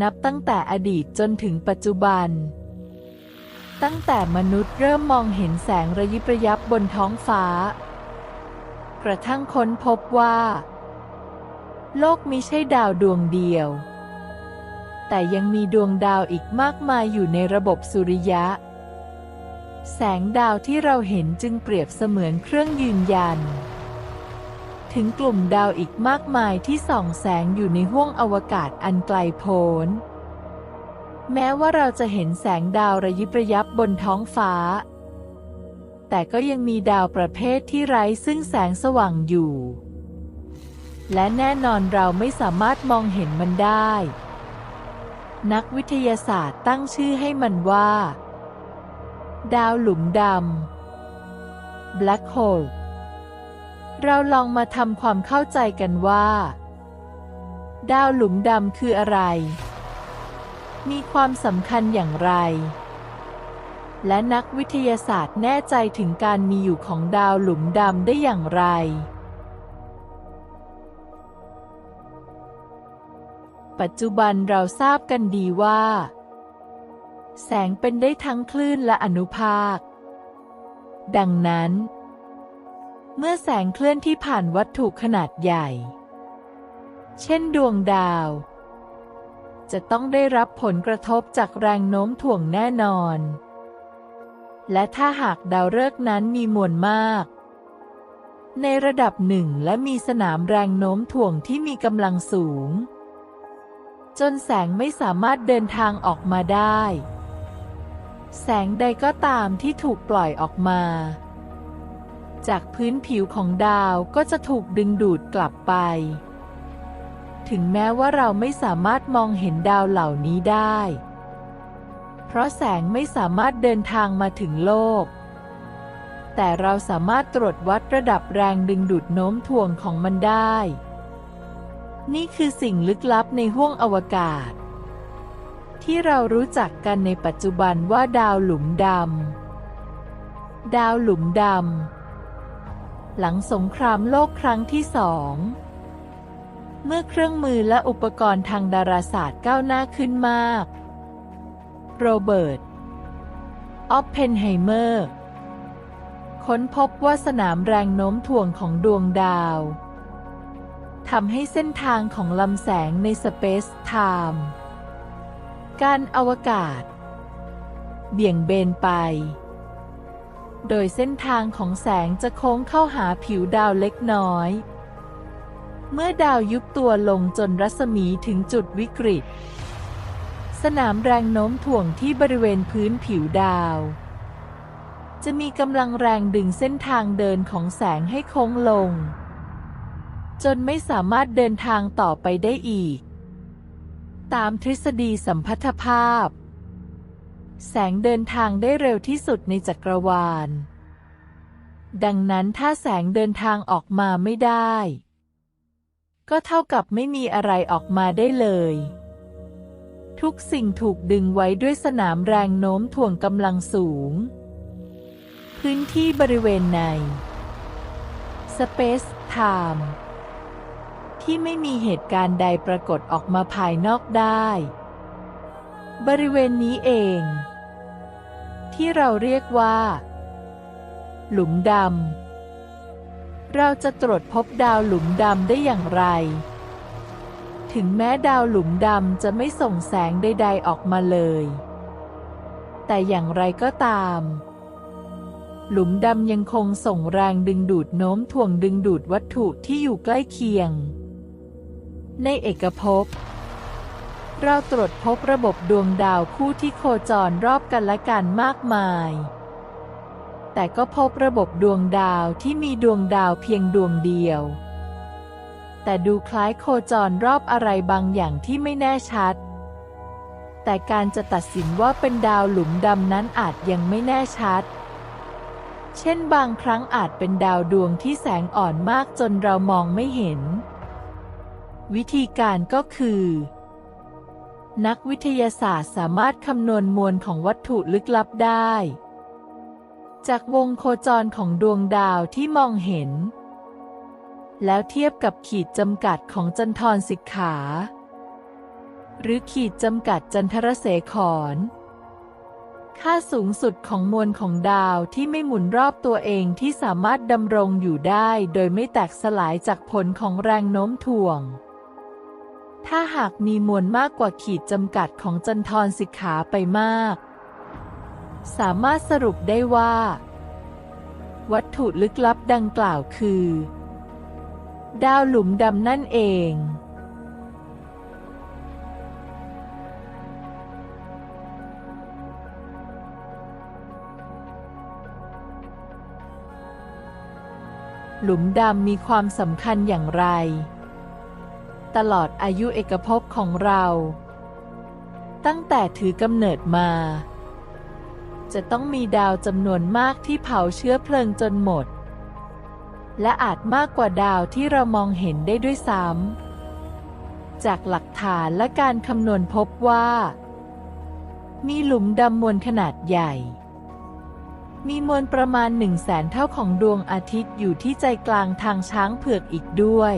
นับตั้งแต่อดีตจนถึงปัจจุบัน ตั้งแต่มนุษย์เริ่มมองเห็นแสงระยิบระยับบนท้องฟ้า กระทั่งค้นพบว่า โลกมิใช่ดาวดวงเดียว แต่ยังมีดวงดาวอีกมากมายอยู่ในระบบสุริยะ แสงดาวที่เราเห็นจึงเปรียบเสมือนเครื่องยืนยัน ถึงกลุ่มดาวอีกมากมายที่ส่องแสงอยู่ในห้วงอวกาศอันไกลโพ้น แม้ว่าเราจะเห็นแสงดาวระยิบระยับบนท้องฟ้า แต่ก็ยังมีดาวประเภทที่ไร้ซึ่งแสงสว่างอยู่ และแน่นอนเราไม่สามารถมองเห็นมันได้ นักวิทยาศาสตร์ตั้งชื่อให้มันว่า ดาวหลุมดำ Black Hole เราลองมาทำความเข้าใจกันว่า ดาวหลุมดำคืออะไร มีความสำคัญอย่างไร และนักวิทยาศาสตร์แน่ใจถึงการมีอยู่ของดาวหลุมดำได้อย่างไร ปัจจุบันเราทราบกันดีว่า แสงเป็นได้ทั้งคลื่นและอนุภาค ดังนั้น เมื่อแสงเคลื่อนที่ผ่านวัตถุขนาดใหญ่ เช่นดวงดาว จะต้องได้รับผลกระทบจากแรงโน้มถ่วงแน่นอน และถ้าหากดาวฤกษ์นั้นมีมวลมาก ในระดับหนึ่งและมีสนามแรงโน้มถ่วงที่มีกำลังสูง จนแสงไม่สามารถเดินทางออกมาได้ แสงใดก็ตามที่ถูกปล่อยออกมา จากพื้นผิวของดาวก็จะถูกดึงดูดกลับไป ถึงแม้ว่าเราไม่สามารถมองเห็นดาวเหล่านี้ได้ เพราะแสงไม่สามารถเดินทางมาถึงโลก แต่เราสามารถตรวจวัดระดับแรงดึงดูดโน้มถ่วงของมันได้ นี่คือสิ่งลึกลับในห้วงอวกาศ ที่เรารู้จักกันในปัจจุบันว่าดาวหลุมดำดาวหลุมดำ หลังสงครามโลกครั้งที่สองเมื่อเครื่องมือและอุปกรณ์ทางดาราศาสตร์ก้าวหน้าขึ้นมาก โรเบิร์ต ออปเพนไฮเมอร์ ค้นพบว่าสนามแรงโน้มถ่วงของดวงดาวทำให้เส้นทางของลำแสงในสเปซไทม์การอวกาศ เบี่ยงเบนไป โดยเส้นทางของแสงจะโค้งเข้าหาผิวดาวเล็กน้อย เมื่อดาวยุบตัวลงจนรัศมีถึงจุดวิกฤต สนามแรงโน้มถ่วงที่บริเวณพื้นผิวดาว จะมีกำลังแรงดึงเส้นทางเดินของแสงให้โค้งลง จนไม่สามารถเดินทางต่อไปได้อีก ตามทฤษฎีสัมพัทธภาพ แสงเดินทางได้เร็วที่สุดในจักรวาล ดังนั้นถ้าแสงเดินทางออกมาไม่ได้ ก็เท่ากับไม่มีอะไรออกมาได้เลย ทุกสิ่งถูกดึงไว้ด้วยสนามแรงโน้มถ่วงกำลังสูง พื้นที่บริเวณใน Space Time ที่ไม่มีเหตุการณ์ใดปรากฏออกมาภายนอกได้ บริเวณนี้เอง ที่เราเรียกว่า หลุมดำ เราจะตรวจพบดาวหลุมดำได้อย่างไร ถึงแม้ดาวหลุมดำจะไม่ส่งแสงใด ๆ ออกมาเลย แต่อย่างไรก็ตาม หลุมดำยังคงส่งแรงดึงดูดโน้มถ่วงดึงดูดวัตถุที่อยู่ใกล้เคียง ในเอกภพ เราตรวจพบระบบดวงดาวคู่ที่โคจรรอบกันและกันมากมาย แต่ก็พบระบบดวงดาวที่มีดวงดาวเพียงดวงเดียว แต่ดูคล้ายโคจรรอบอะไรบางอย่างที่ไม่แน่ชัด แต่การจะตัดสินว่าเป็นดาวหลุมดำนั้นอาจยังไม่แน่ชัด เช่นบางครั้งอาจเป็นดาวดวงที่แสงอ่อนมากจนเรามองไม่เห็น วิธีการก็คือ นักวิทยาศาสตร์สามารถคำนวณมวลของวัตถุลึกลับได้ จากวงโคจรของดวงดาวที่มองเห็น แล้วเทียบกับขีดจำกัดของจันทรสิกขา หรือขีดจำกัดจันทรเสขรค่าสูงสุดของมวลของดาวที่ไม่หมุนรอบตัวเองที่สามารถดำรงอยู่ได้โดยไม่แตกสลายจากผลของแรงโน้มถ่วง ถ้าหากมีมวลมากกว่าขีดจำกัดของจันทรสิกขาไปมาก สามารถสรุปได้ว่า วัตถุลึกลับดังกล่าวคือ ดาวหลุมดำนั่นเองหลุมดำมีความสำคัญอย่างไร ตลอดอายุเอกภพของเรา ตั้งแต่ถือกำเนิดมา จะต้องมีดาวจำนวนมากที่เผาเชื้อเพลิงจนหมด และอาจมากกว่าดาวที่เรามองเห็นได้ด้วยซ้ำ จากหลักฐานและการคำนวณพบว่า มีหลุมดำมวลขนาดใหญ่มีมวลประมาณหนึ่งแสนเท่าของดวงอาทิตย์อยู่ที่ใจกลางทางช้างเผือกอีกด้วย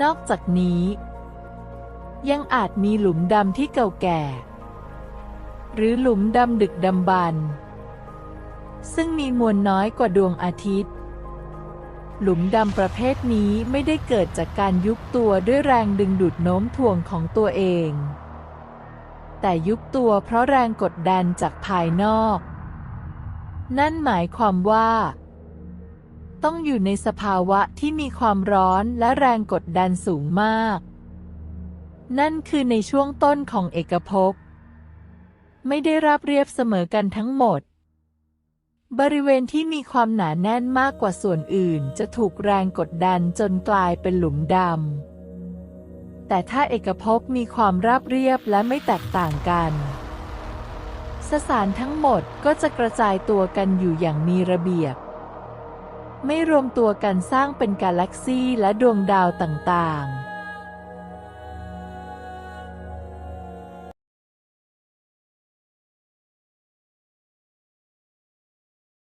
นอกจากนี้ ยังอาจมีหลุมดำที่เก่าแก่ หรือหลุมดำดึกดำบรรพ์ซึ่งมีมวลน้อยกว่าดวงอาทิตย์ หลุมดำประเภทนี้ไม่ได้เกิดจากการยุบตัวด้วยแรงดึงดูดโน้มถ่วงของตัวเอง แต่ยุบตัวเพราะแรงกดดันจากภายนอก นั่นหมายความว่า ต้องอยู่ในสภาวะที่มีความร้อนและแรงกดดันสูงมาก นั่นคือในช่วงต้นของเอกภพ ไม่ได้ราบเรียบเสมอกันทั้งหมด บริเวณที่มีความหนาแน่นมากกว่าส่วนอื่น จะถูกแรงกดดันจนกลายเป็นหลุมดำ แต่ถ้าเอกภพมีความราบเรียบและไม่แตกต่างกันสสารทั้งหมดก็จะกระจายตัวกันอยู่อย่างมีระเบียบ ไม่รวมตัวกันสร้างเป็นกาแล็กซีและดวงดาวต่างๆ